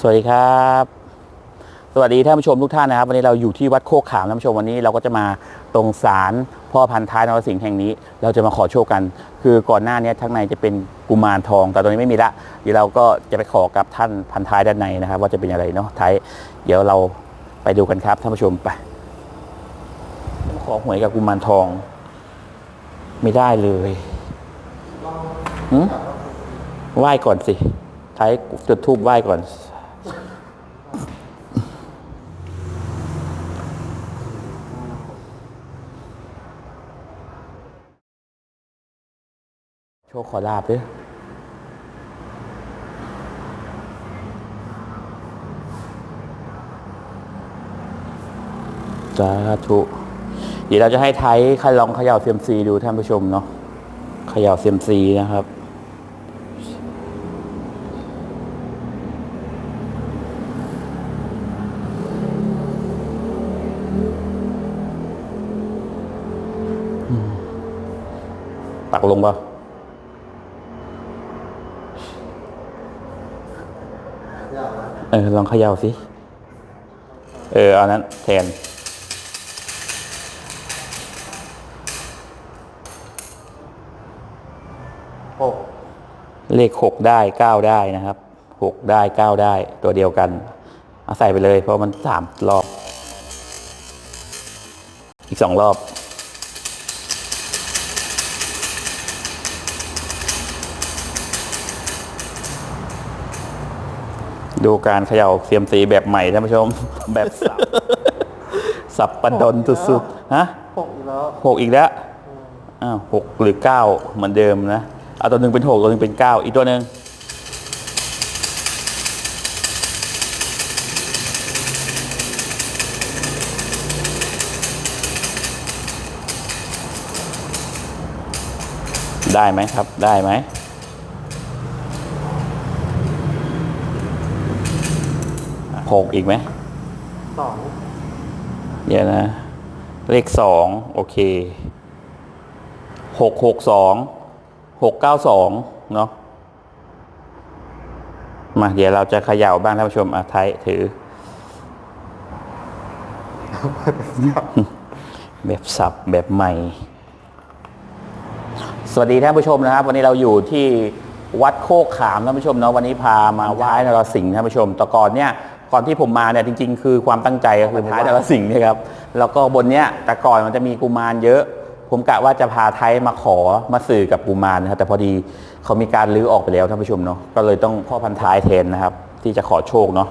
สวัสดีครับ สวัสดีท่านผู้ชมทุกท่านนะครับ วันนี้เราอยู่ที่วัดโคกขามท่านผู้ชมวันนี้เราก็จะมาตรงศาลพ่อพันท้ายนรสิงห์แห่งนี้ เราจะมาขอโชคกัน คือก่อนหน้านี้ทั้างในจะเป็นกุมารทอง แต่ตอนนี้ไม่มีละเดี๋ยวเราก็จะไปขอกับท่านพันท้ายด้านในนะครับ ว่าจะเป็นอะไรเนาะท้ายเดี๋ยวเราไปดูกันครับท่านผู้ชมไปขอหวยกับกุมารทอง ไม่ได้เลยหืมไหว้ก่อนสิท้ายจุดทูบไหว้ก่อน โชคขอลาบด้วยสาธุเดี๋ยวเราจะให้ไทยใครลองเขย่าเซียมซีดูท่านผู้ชมเนาะเขย่าเซียมซีนะครับปักลงป่ะ ออลองเขย่าสิ เออ เอานั้นแทน หกเลขหกได้เก้าได้นะครับหกได้เก้าได้ตัวเดียวกัน เอาใส่ไปเลย เพราะมันสามรอบ อีกสองรอบ ดูการเขย่าเซียมซีแบบใหม่ท่านผู้ชม แบบสับสับประดนสุดๆฮะหกอีกแล้วหกอีกแล้วอ้าวหกหรือเก้าเหมือนเดิมนะเอาตัวหนึ่งเป็นหกตัวหนึ่งเป็นเก้าอีกตัวหนึ่งได้ไหมครับ ได้ไหม หกอีกไหมสองเดี๋ยวนะ เลขสองโอเคหกหกสองหกเก้าสองเนาะมาเดี๋ยวเราจะเขย่าบ้างท่านผู้ชมอะไทยถือ แบบสับแบบใหม่ สวัสดีท่านผู้ชมนะครับ วันนี้เราอยู่ที่วัดโคกขามท่านผู้ชมเนาะวันนี้พามาไหว้นรสิงห์ท่านผู้ชมแต่ก่อนเนี่ย ก่อนที่ผมมาเนี่ยจริง ๆ คือความตั้งใจก็คือท้ายนรสิงห์เนี่ยครับแล้วก็บนเนี้ยแต่ก่อนมันจะมีกุมารเยอะ ผมกะว่าจะพาไทยมาขอมาสื่อกับกุมารนะครับแต่พอดีเขามีการลื้อออกไปแล้วท่านผู้ชมเนาะก็เลยต้องพ่อพันท้ายแทนนะครับ ที่จะขอโชคเนาะ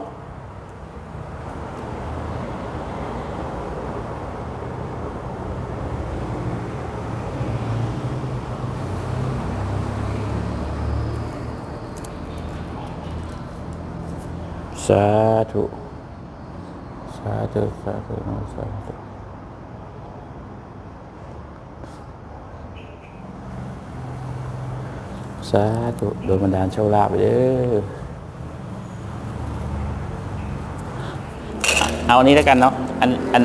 สาธุ สาธุ สาธุสาธุสาธุโดยบันดาลโชคลาภไปเด้อเอาอันนี้แล้วกันเนาะอันอัน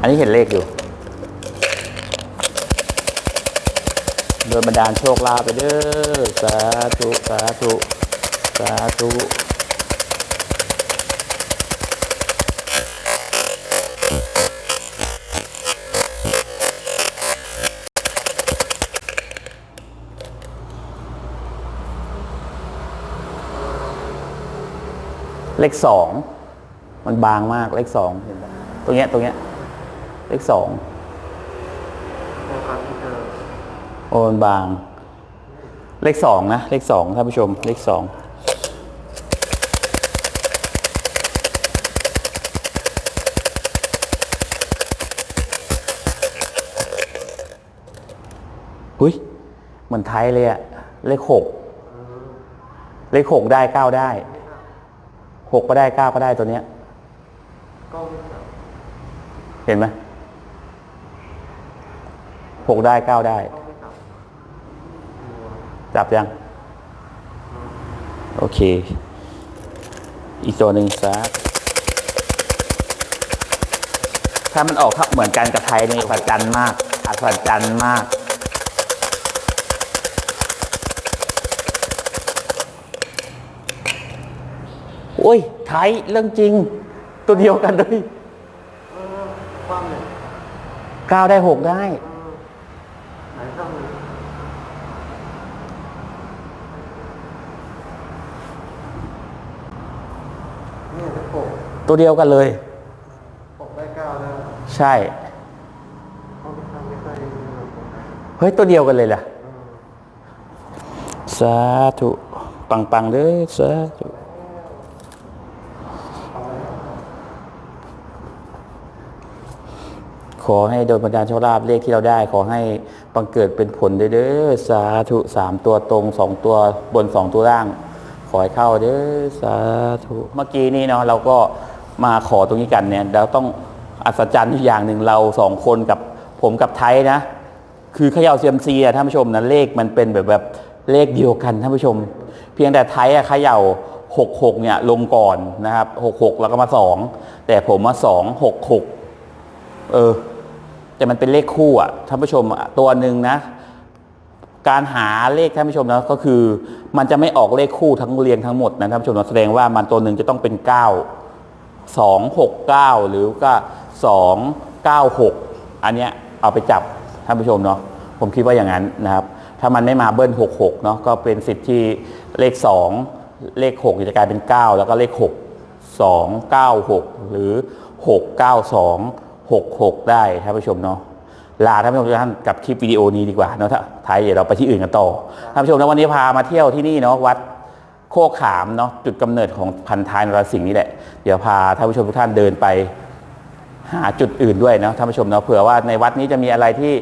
อันนี้เห็นเลขอยู่ โดยบันดาลโชคลาภไปเด้อสาธุ สาธุ สาธุเลขสองมันบางมากเลขสองเห็นปะตรงเนี้ยตรงเนี้ยเลขสองโฟกัสที่เธอโอ้มันบาง เลขสองนะ เลขสองท่านผู้ชม เลขสอง เหมือนไทยเลยอะเลขหกเลขหกได้เก้าได้หกก็ได้เก้าก็ได้ตัวเนี้ยเห็นไหมหกได้เก้าได้ จับยัง โอเค อีกตัวหนึ่งซะถ้ามันออกเหมือนกันกับไทยนี่อัศจรรย์มากอัศจรรย์มาก โอ้ยไทยเรื่องจริง ตัวเดียวกันเลยเออความเนี่ยเก้าได้หกได้เออไหนข้างหนึ่งเนี่ยจะปกตัวเดียวกันเลยปกได้เก้าแล้วใช่เขาไม่ทำไม่ค่อยมีหรอกปกได้เฮ้ยตัวเดียวกันเลยล่ะเออสาธุปังปังๆเลยสาธุ ขอให้โดนบันดาลโชคลาภเลขที่เราได้ ขอให้บังเกิดเป็นผลเด้อสาธุสามตัวตรงสองตัวบนสองตัวล่าง ขอให้เข้าเด้อสาธุเมื่อกี้นี้เนาะเราก็มาขอตรงนี้กันเนี่ยเราต้องอัศจรรย์อยู่อย่างหนึ่งเราสองคนกับผมกับไทยนะ คือเขย่าเซียมซีอะท่านผู้ชมนะเลขมันเป็นแบบแบบเลขเดียวกันท่านผู้ชม เพียงแต่ไทยอะเขย่าหกหกเนี่ยลงก่อนนะครับหกหกแล้วก็มาสองแต่ผมมาสองหกหกเออ แต่มันเป็นเลขคู่อะท่านผู้ชมอะตัวหนึ่งนะ การหาเลขท่านผู้ชมนะก็คือ มันจะไม่ออกเลขคู่ทั้งเรียงทั้งหมดนะท่านผู้ชมนะแสดงว่ามันตัวหนึ่งจะต้องเป็นเก้าสองหกเก้าหรือก็สองเก้าหกอันเนี้ยเอาไปจับท่านผู้ชมเนาะผมคิดว่าอย่างนั้นนะครับ ถ้ามันไม่มาเบิ้ลหกหกเนาะก็เป็นสิทธิ์ที่เลขสองเลขหกจะกลายเป็นเก้าแล้วก็เลขหกสองเก้าหกหรือหกเก้าสองหกหกได้ท่านผู้ชมเนาะลาท่านผู้ชมทุกท่านกับคลิปวิดีโอนี้ดีกว่าเนาะถ้าท้ายเดี๋ยวเราไปที่อื่นกันต่อท่านผู้ชมแล้ววันนี้พามาเที่ยวที่นี่เนาะวัดโคกขามเนาะจุดกำเนิดของพันท้ายนรสิงห์นี่แหละเดี๋ยวพาท่านผู้ชมทุกท่านเดินไป หาจุดอื่นด้วยเนาะท่านผู้ชมเนาะเผื่อว่าในวัดนี้จะมีอะไรที่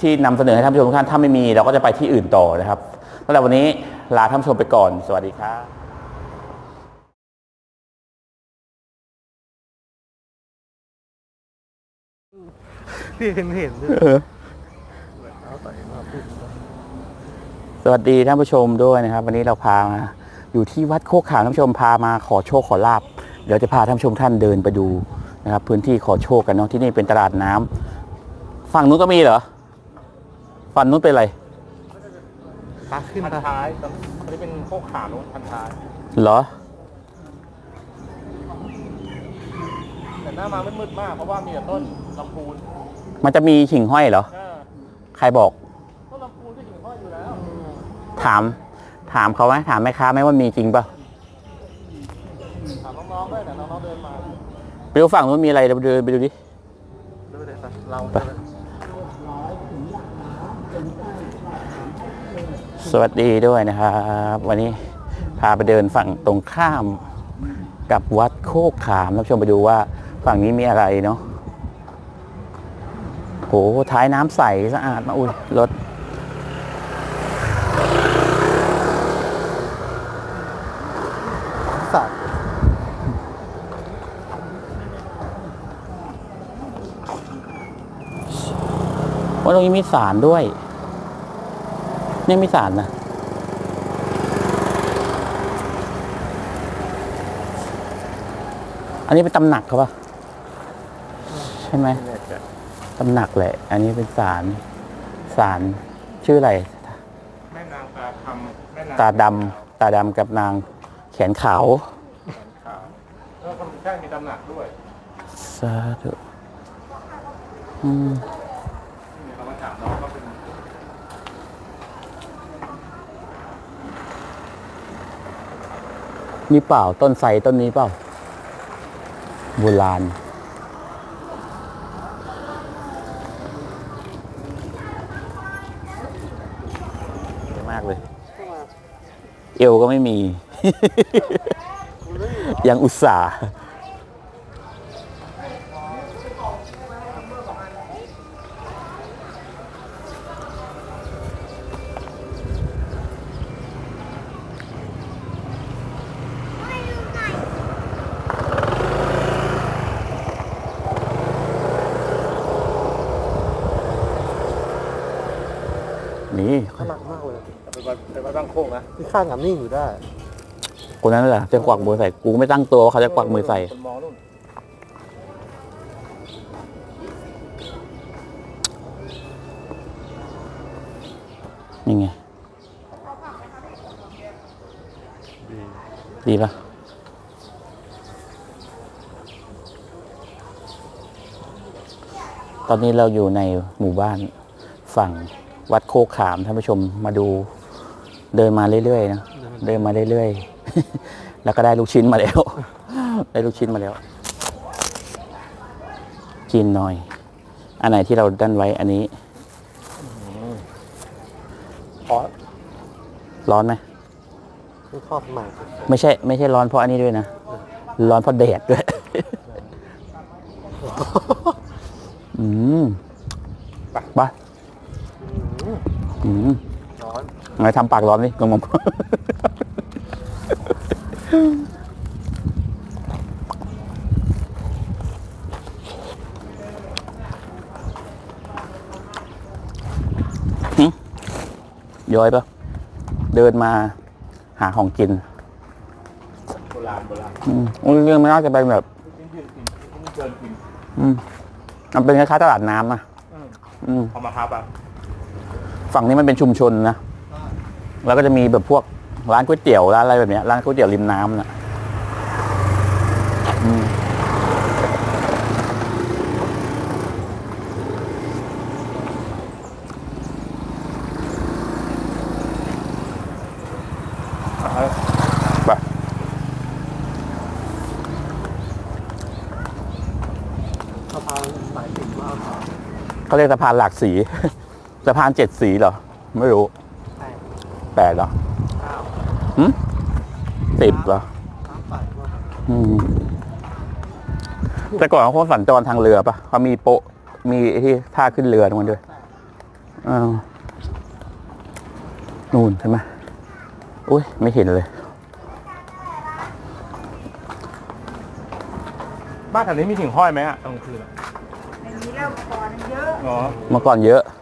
ที่นำเสนอให้ท่านผู้ชมทุกท่านถ้าไม่มีเราก็จะไปที่อื่นต่อนะครับสำหรับวันนี้ลาท่านผู้ชมไปก่อน สวัสดีครับ พี่เห็นเห็นด้วยเอาใส่มาพูดสวัสดีท่านผู้ชมด้วยนะครับ วันนี้เราพามาอยู่ที่วัดโคกขามท่านผู้ชมพามาขอโชคขอลาบเดี๋ยวจะพาท่านผู้ชมท่านเดินไปดูนะครับ พื้นที่ขอโชคกันเนาะที่นี่เป็นตลาดน้ำฝั่งนู้นก็มีเหรอฝั่งนู้นเป็นอะไรปักขึ้นพันไปท้ายตอนอันนี้เป็นโคกขามลงพันท้ายเหรอแต่หน้ามามืดๆมากเพราะว่ามีแต่ต้นลำพูน มันจะมีหิ่งห้อยเหรอ เออใครบอกต้นลำพูนที่หิ่งห้อยอยู่แล้วถาม ถามเขาไหมถามแม่ค้าไหมว่ามีจริงปะถามน้องๆด้วยแต่น้องๆเดินมาไปดูฝั่งนู้นมีอะไรเราเดินไปดูดิ ดูเลยไปเราไป สวัสดีด้วยนะครับ วันนี้พาไปเดินฝั่งตรงข้ามกับวัดโคกขามท่านผู้ชมไปดูว่าฝั่งนี้มีอะไรเนาะโหท้ายน้ำใสสะอาดมาอุ้ยรถสัตว์ว่าตรงนี้มีสารด้วย เนี่ยมีสารนะอันนี้เป็นตำหนักเขาปะใช่ไหม ตำหนักแหละ อันนี้เป็นสารสารชื่ออะไร แม่นางตาคำแม่นางตาดำตาดำกับนางแขนขาวขาวแล้วก็ใช่มีตำหนักด้วยสาธุอืมนี่เขามาถามน้องก็เป็นนี่เปล่าต้นไทรต้นนี้เปล่าโบราณสวยมากเลย เอวก็ไม่มี ยังอุตส่าห์ ไม่ต้งโค้งนะที่ข้างกับนิ่งอยู่ได้คนนั้นแหละจะกวักมือใส่กูไม่ตั้งตัวว่าเขาจะกวักมือใส่คนมองนู่นนี่ไงดีป่ะตอนนี้เราอยู่ในหมู่บ้านฝั่งวัดโคขามท่านผู้ชมมาดู เดินมาเรื่อยๆนะเดินมาเรื่อยๆ แล้วก็ได้ลูกชิ้นมาแล้ว ได้ลูกชิ้นมาแล้ว กินหน่อย อันไหนที่เราดันไว้อันนี้ขอร้อนไหมคือทอดใหม่ไม่ใช่ ไม่ใช่ร้อนเพราะอันนี้ด้วยนะ ร้อนเพราะแดดด้วย อืมไปไปอืมร้อน ไงทำปากร้อนดิงงงหึย้อยปะเดินมาหาของกินโบราณโบราณอืมเรื่องมันน่าจะเป็นแบบกินยืดกินเกินกินอืมมันเป็นคล้ายๆตลาดน้ำอะอืมอืมเอามาครับอะ ฝั่งนี้มันเป็นชุมชนนะ แล้วก็จะมีแบบพวกร้านก๋วยเตี๋ยวร้านอะไรแบบนี้ร้านก๋วยเตี๋ยวริมน้ำน่ะอืมไปสะพานสายสินมากครับเขาเรียกสะพานหลากสี สะพานเจ็ดสีเหรอ ไม่รู้ แปดเหรอข้าวหืมสิบเหรอน้ำใสมากอืมแต่ก่อนเขาสัญจรทางเรือปะเขามีโปะมีไอ้ที่ท่าขึ้นเรือตรงนั้นด้วยอ้าวนู่นใช่ไหมอุ้ยไม่เห็นเลย บ้านแถวนี้มีหิ่งห้อยไหมอะกลางคืนอะ อย่างนี้แล้วก่อนเยอะ อ๋อ เมื่อก่อนเยอะขายบ้าน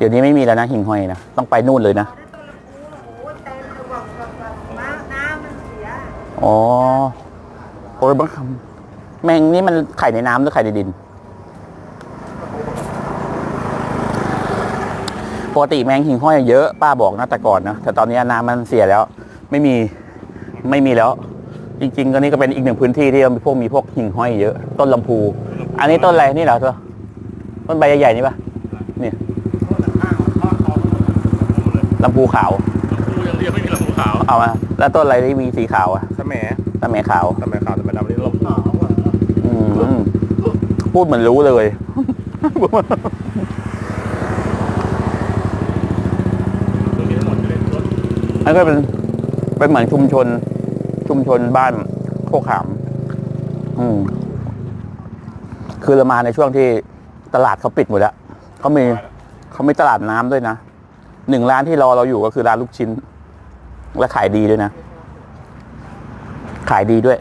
เดี๋ยวนี้ไม่มีแล้วนะหิ่งห้อยนะต้องไปนู่นเลยนะได้ต้นละกูโอ้โหเต็มเลยบอกแบบแบบมาน้ำมันเสียอ๋อโอ้ยบางคำแมงนี่มันไข่ในน้ำหรือไข่ในดินปกติแมงหิ่งห้อยเยอะป้าบอกนะแต่ก่อนนะแต่ตอนนี้น้ำมันเสียแล้ว ไม่มีไม่มีแล้ว จริงๆก็นี่ก็เป็นอีกหนึ่งพื้นที่ที่มีพวกมีพวกหิ่งห้อยเยอะ ต้นลำพู อันนี้ต้นอะไรนี่เหรอเธอต้นใบใหญ่ๆนี่ปะเนี่ย ข้างข้างคอเลยลำพูขาวกูยังเรียกไม่มีลำพูขาวเอามาแล้วต้นอะไรที่มีสีขาวอะสะแหมต้นแมขาวสะแหมขาวสะแหมดำนี่ลำพูขาวอะอืมพูดเหมือนรู้เลย ตรงนี้ทั้งหมดเลยรถอันนก็เป็นเป็นเหมือนชุมชน ชุมชนบ้านโคกขาม อืม คือเรามาในช่วงที่ตลาดเขาปิดหมดแล้วเขามีเขามีตลาดน้ำด้วยนะ หนึ่งร้านที่รอเราอยู่ก็คือร้านลูกชิ้น และขายดีด้วยนะ ขายดีด้วย